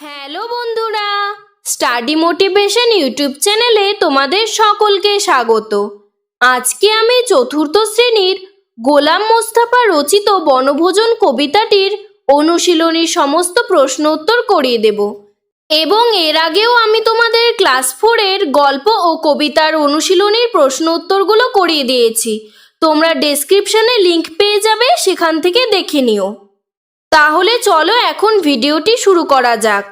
Hello বন্ধুরা, study motivation YouTube চ্যানেলে তোমাদের সকলকে স্বাগত। আজকে আমি চতুর্থ শ্রেণির গোলাম মোস্তাফা রচিত বনভোজন কবিতাটির অনুশীলনীর সমস্ত প্রশ্ন উত্তর করিয়ে দেব। এবং এর আগেও আমি তোমাদের ক্লাস ফোরের গল্প ও কবিতার অনুশীলনীর প্রশ্ন উত্তরগুলো করিয়ে দিয়েছি। তোমরা ডেসক্রিপশনে লিংক পেয়ে যাবে, সেখান থেকে দেখে নিও। তাহলে চলো এখন ভিডিওটি শুরু করা যাক।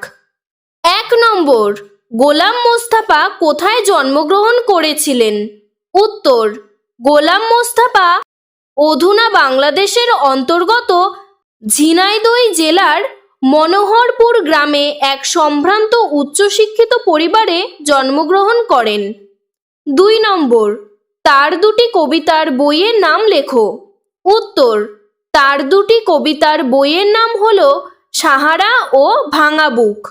এক নম্বর, গোলাম মোস্তাফা কোথায় জন্মগ্রহণ করেছিলেন? উত্তর, গোলাম মোস্তাফা অধুনা বাংলাদেশের অন্তর্গত ঝিনাইদহ জেলার মনোহরপুর গ্রামে এক সম্ভ্রান্ত উচ্চশিক্ষিত পরিবারে জন্মগ্রহণ করেন। দুই নম্বর, তার দুটি কবিতার বইয়ের নাম লেখো। উত্তর তার দুটি কবিতার বইয়ের নাম হল সাহারা ও ভাঙা বুক।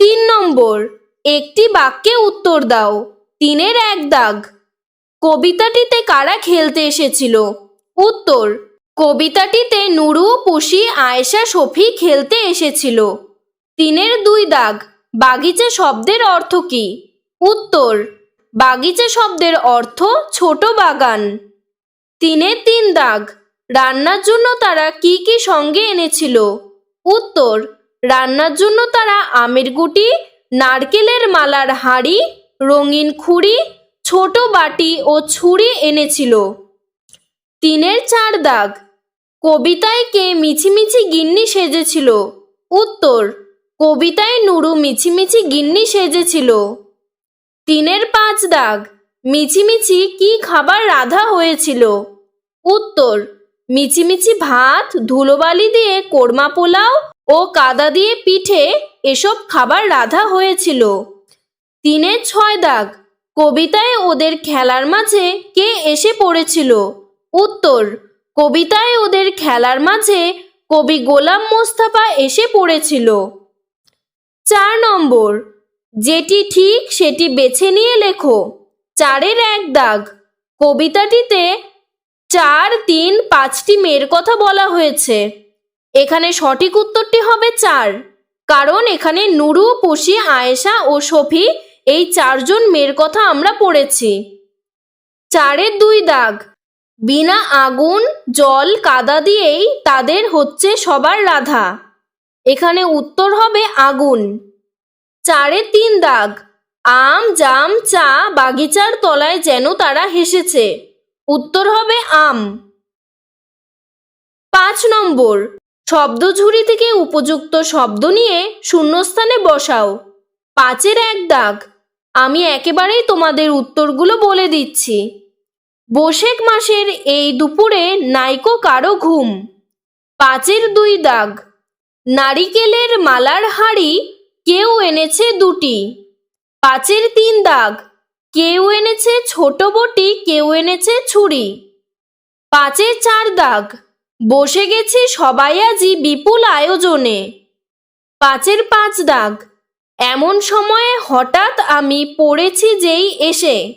তিন নম্বর, একটি বাক্যে উত্তর দাও, তিনের এক দাগ। কবিতাটিতে কারা খেলতে এসেছিল? উত্তর, কবিতাটিতে নুরু, পুষি, আয়েশা, শফি খেলতে এসেছিল। তিনের দুই দাগ, বাগিচা শব্দের অর্থ কি? উত্তর, বাগিচা শব্দের অর্থ ছোট বাগান। তিনের তিন দাগ রান্নার জন্য তারা কি কি সঙ্গে এনেছিল? উত্তর, রান্নার জন্য তারা আমের গুটি, নারকেলের মালার হাড়ি, রঙিন খুঁড়ি, ছোট বাটি ও ছুরি এনেছিল। তিনের চার দাগ। কবিতায় কে মিছিমিছি গিন্নি সেজেছিল? উত্তর, কবিতায় নুরু মিছিমিছি গিন্নি সেজেছিল। তিনের পাঁচ দাগ। মিছিমিছি কি খাবার রাধা হয়েছিল? উত্তর মিছিমিছি ভাত, ধুলোবালি দিয়ে কোরমা পোলাও ও কাদা দিয়ে পিঠে এসব খাবার রাধা হয়েছিল। তিনের ছয় দাগ। কবিতায় ওদের খেলার মাঝে কে এসে পড়েছিল? উত্তর, কবিতায় ওদের খেলার মাঝে কবি গোলাম মোস্তাফা এসে পড়েছিল। চার নম্বর, যেটি ঠিক সেটি বেছে নিয়ে লেখো। চারের এক দাগ। কবিতাটিতে চার তিন পাঁচটি মেয়ের কথা বলা হয়েছে। এখানে সঠিক উত্তরটি হবে চার। কারণ এখানে নুরু, পুষি, আয়েশা ও শফি এই চারজন মেয়ের কথা আমরা পড়েছি। চারের দুই দাগ। বিনা আগুন, জল, কাদা দিয়েই তাদের হচ্ছে সবার রাধা। এখানে উত্তর হবে আগুন। চারে তিন দাগ। আম, জাম, চা বাগিচার তলায় যেন তারা হেসেছে। উত্তর হবে আম। পাঁচ নম্বর। শব্দঝুড়ি থেকে উপযুক্ত শব্দ নিয়ে শূন্যস্থানে বসাও। পাঁচের এক দাগ। আমি একেবারেই তোমাদের উত্তরগুলো বলে দিচ্ছি। বৈশাখ মাসের এই দুপুরে নাইকো কারও ঘুম। পাঁচের দুই দাগ। নারিকেলের মালার হাড়ি কেউ এনেছে দুটি। পাঁচের তিন দাগ। কেউ এনেছে ছোট বটি, কেউ এনেছে ছুরি। পাঁচের চার দাগ। বসে গেছি সবাই আজই বিপুল আয়োজনে। পাঁচের পাঁচ দাগ। এমন সময়ে হঠাৎ আমি পড়েছি যেই এসে।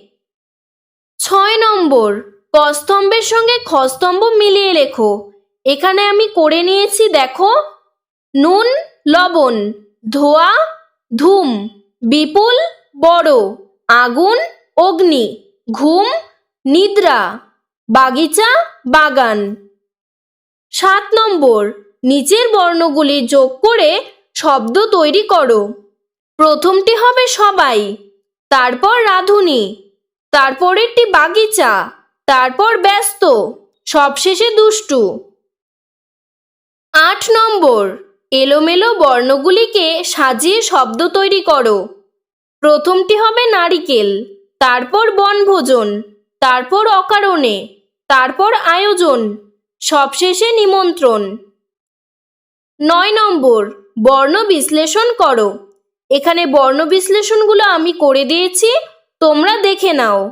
ছয় নম্বর। কস্তম্ভের সঙ্গে খস্তম্ভ মিলিয়ে লেখো। এখানে আমি করে নিয়েছি, দেখো। নুন, লবণ। ধোয়া, ধুম। বিপুল, বড়। আগুন, অগ্নি, ঘুম, নিদ্রা, বাগিচা, বাগান। সাত নম্বর, নিচের বর্ণগুলি যোগ করে শব্দ তৈরি করো। প্রথমটি হবে সবাই, তারপর রাধুনি তারপরেরটি বাগিচা, তারপর ব্যস্ত, সবশেষে দুষ্টু। আট নম্বর, এলোমেলো বর্ণগুলিকে সাজিয়ে শব্দ তৈরি করো। প্রথমটি হবে নারিকেল, তারপর বনভোজন, তারপর অকারণে, তারপর আয়োজন, সবশেষে নিমন্ত্রণ। নয় নম্বর, বর্ণ বিশ্লেষণ করো। এখানে বর্ণ বিশ্লেষণগুলো আমি করে দিয়েছি, তোমরা দেখে নাও।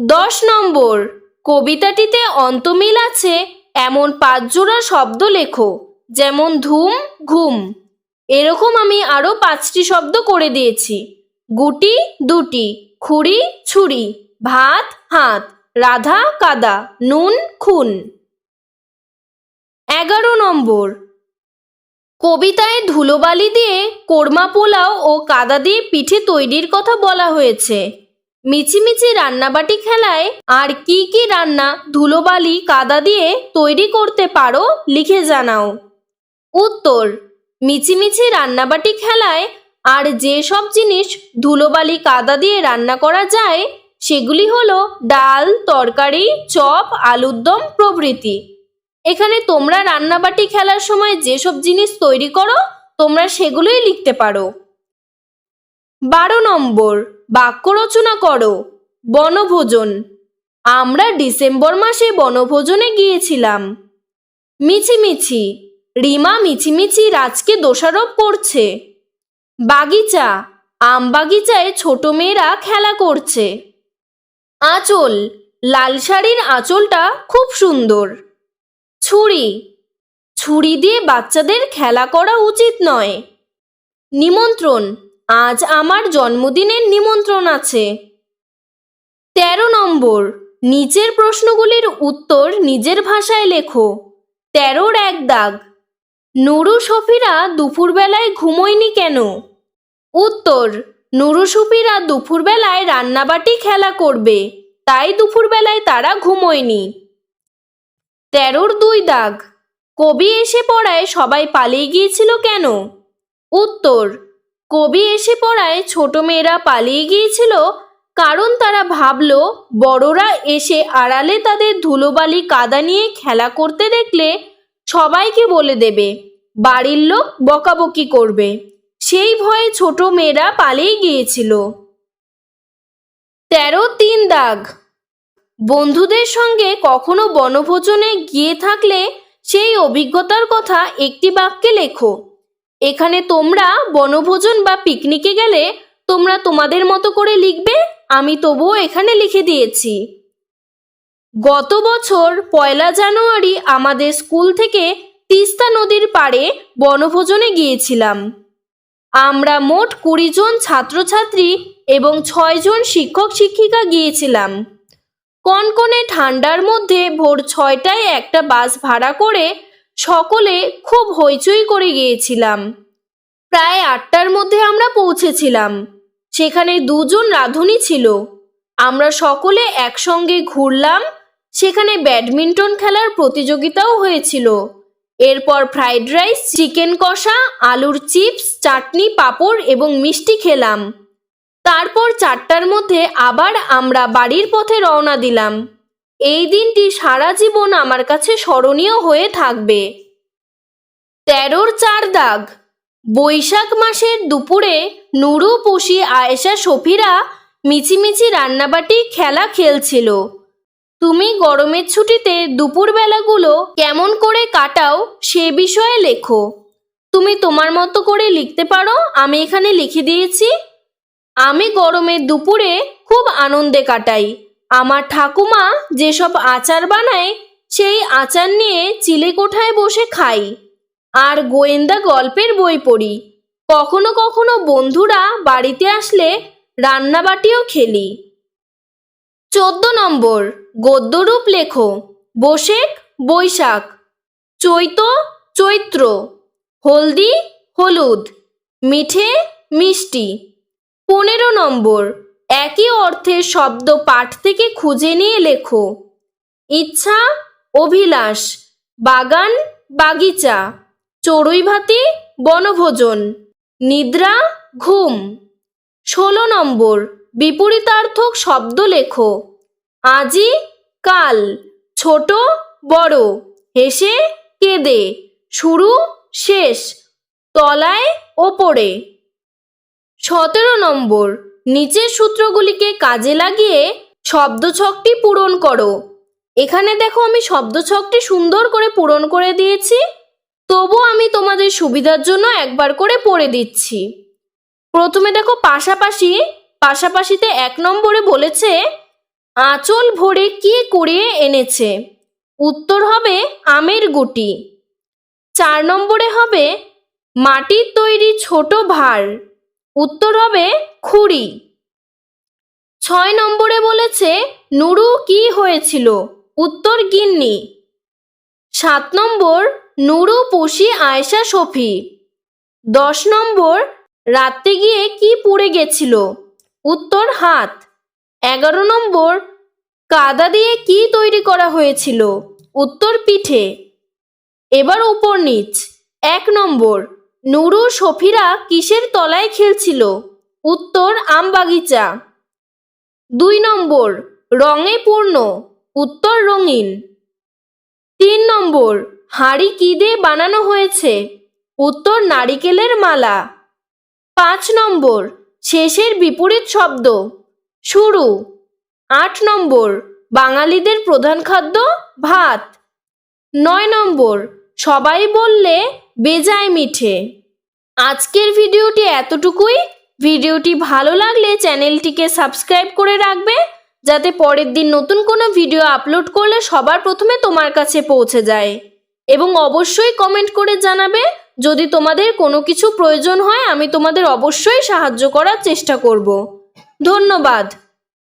দশ নম্বর, কবিতাটিতে অন্তমিল আছে, এমন পাঁচ জোড়া শব্দ লেখো, যেমন ধুম, ঘুম। এরকম আমি আরও পাঁচটি শব্দ করে দিয়েছি। গুটি, দুটি, খুঁড়ি, ছুরি, ভাত, হাত, রাধা, কাদা, নুন, খুন। এগারো নম্বর। কবিতায় ধুলোবালি দিয়ে কোরমা পোলাও ও কাদা দিয়ে পিঠে তৈরির কথা বলা হয়েছে। মিছিমিছি রান্নাবাটি খেলায় আর কি কি রান্না, ধুলোবালি, কাদা দিয়ে তৈরি করতে পারো, লিখে জানাও। উত্তর মিছিমিছি রান্নাবাটি খেলায় আর যে সব জিনিস ধুলোবালি কাদা দিয়ে রান্না করা যায়, সেগুলি হলো ডাল, তরকারি, চপ আলুর দম প্রভৃতি। এখানে তোমরা রান্নাবাটি খেলার সময় যেসব জিনিস তৈরি করো, তোমরা সেগুলোই লিখতে পারো। বারো নম্বর, বাক্য রচনা করো, বনভোজন। আমরা ডিসেম্বর মাসে বনভোজনে গিয়েছিলাম। মিছিমিছি রিমা মিছিমিছি রাজকে দোষারোপ করছে। বাগিচা, আম বাগিচায় ছোট মেয়েরা খেলা করছে। আঁচল, লাল শাড়ির আঁচলটা খুব সুন্দর। ছুরি ছুরি দিয়ে বাচ্চাদের খেলা করা উচিত নয়। নিমন্ত্রণ, আজ আমার জন্মদিনের নিমন্ত্রণ আছে। তেরো নম্বর, নিচের প্রশ্নগুলির উত্তর নিজের ভাষায় লেখো। তেরোর এক দাগ। নুরু সফিরা দুপুরবেলায় ঘুমোয়নি কেন? উত্তর, নুরু সুফিরা দুপুরবেলায় রান্নাবাটি খেলা করবে, তাই দুপুরবেলায় তারা ঘুমোয়নি। তেরোর দুই দাগ, কবি এসে পড়ায় সবাই পালিয়ে গিয়েছিল কেন? উত্তর, কবি এসে পড়ায় ছোট মেয়েরা পালিয়ে গিয়েছিল, কারণ তারা ভাবল, বড়রা এসে আড়ালে তাদের ধুলোবালি কাদা নিয়ে খেলা করতে দেখলে সবাইকে বলে দেবে, বাড়ির লোক বকাবকি করবে। সেই ভয়ে ছোট মেয়েরা পালিয়ে গিয়েছিল। তেরো তিন দাগ। বন্ধুদের সঙ্গে কখনো বনভোজনে গিয়ে থাকলে সেই অভিজ্ঞতার কথা একটি বাক্যে লেখো, এখানে তোমরা বনভোজন বা পিকনিকে গেলে তোমরা তোমাদের মতো করে লিখবে, আমি তবুও এখানে লিখে দিয়েছি। গত বছর পয়লা জানুয়ারি আমাদের স্কুল থেকে তিস্তা নদীর পাড়ে বনভোজনে গিয়েছিলাম। আমরা মোট কুড়ি জন ছাত্রছাত্রী এবং ছয়জন শিক্ষক শিক্ষিকা গিয়েছিলাম। কনকনে ঠান্ডার মধ্যে ভোর ছয়টায় একটা বাস ভাড়া করে সকলে খুব হইচই করে গিয়েছিলাম। প্রায় আটটার মধ্যে আমরা পৌঁছেছিলাম। সেখানে দুজন রাঁধুনি ছিল। আমরা সকলে একসঙ্গে ঘুরলাম সেখানে ব্যাডমিন্টন খেলার প্রতিযোগিতাও হয়েছিল। এরপর ফ্রাইড রাইস, চিকেন কষা, আলুর চিপস, চাটনি, পাঁপড় এবং মিষ্টি খেলাম। তারপর চারটার মধ্যে আবার আমরা বাড়ির পথে রওনা দিলাম। এই দিনটি সারা জীবন আমার কাছে স্মরণীয় হয়ে থাকবে। তেরোর চার দাগ। বৈশাখ মাসের দুপুরে নুরু পুষি আয়েশা, সফিরা মিছিমিছি রান্নাবাটি খেলা খেলছিল। তুমি গরমের ছুটিতে দুপুরবেলাগুলো কেমন করে কাটাও সে বিষয়ে লেখো। তুমি তোমার মতো করে লিখতে পারো, আমি এখানে লিখে দিয়েছি। আমি গরমের দুপুরে খুব আনন্দে কাটাই। আমার ঠাকুমা যেসব আচার বানায়, সেই আচার নিয়ে চিলেকোঠায় বসে খাই। আর গোয়েন্দা গল্পের বই পড়ি। কখনো কখনো বন্ধুরা বাড়িতে আসলে রান্নাবাটিও খেলি। চোদ্দ নম্বর গদ্যরূপ লেখো। বসেক বৈশাখ। চৈত, চৈত্র। হলদি, হলুদ। মিঠে, মিষ্টি। পনেরো নম্বর। একই অর্থের শব্দ পাঠ থেকে খুঁজে নিয়ে লেখো। ইচ্ছা, অভিলাষ। বাগান, বাগিচা। চড়ুই ভাতি বনভোজন। নিদ্রা, ঘুম। ষোলো নম্বর। বিপরীতার্থক শব্দ লেখো। আজি কাল, ছোট, বড়, হেসে, কেঁদে, শুরু, শেষ, তলায়, ওপরে। সতেরো নম্বর, নিচের সূত্রগুলিকে কাজে লাগিয়ে শব্দছকটি পূরণ করো। এখানে দেখো আমি শব্দছকটি সুন্দর করে পূরণ করে দিয়েছি, তবু আমি তোমাদের সুবিধার জন্য একবার করে পড়ে দিচ্ছি। প্রথমে দেখো পাশাপাশি, পাশাপাশিতে এক নম্বরে বলেছে আঁচল ভরে কি কুড়িয়ে এনেছে? উত্তর হবে আমের গুটি। চার নম্বরে হবে মাটির তৈরি ছোট ভার। উত্তর হবে খুঁড়ি। ছয় নম্বরে বলেছে, নুরু কি হয়েছিল? উত্তর গিন্নি। সাত নম্বর, নুরু পুষি আয়শা শফি। দশ নম্বর, রাত্রে গিয়ে কি পড়ে গেছিল? উত্তর হাত। এগারো নম্বর, কাদা দিয়ে কি তৈরি করা হয়েছিল? উত্তর পিঠে। এবার উপর নিচ। এক নম্বর, নুরু সফিরা কিসের তলায় খেলছিল? উত্তর, আমবাগিচা। দুই নম্বর, রঙে পূর্ণ। উত্তর, রঙিন। তিন নম্বর, হাঁড়ি কি দিয়ে বানানো হয়েছে? উত্তর, নারিকেলের মালা। পাঁচ নম্বর, শেষের বিপরীত শব্দ। শুরু। আট নম্বর, বাঙালিদের প্রধান খাদ্য ভাত। নয় নম্বর, সবাই বললে বেজায় মিঠে। আজকের ভিডিওটি এতটুকুই। ভিডিওটি ভালো লাগলে চ্যানেলটিকে সাবস্ক্রাইব করে রাখবে, যাতে পরের দিন নতুন কোনো ভিডিও আপলোড করলে সবার প্রথমে তোমার কাছে পৌঁছে যায়। এবং অবশ্যই কমেন্ট করে জানাবে, যদি তোমাদের কোনো কিছু প্রয়োজন হয় আমি তোমাদের অবশ্যই সাহায্য করার চেষ্টা করব। ধন্যবাদ।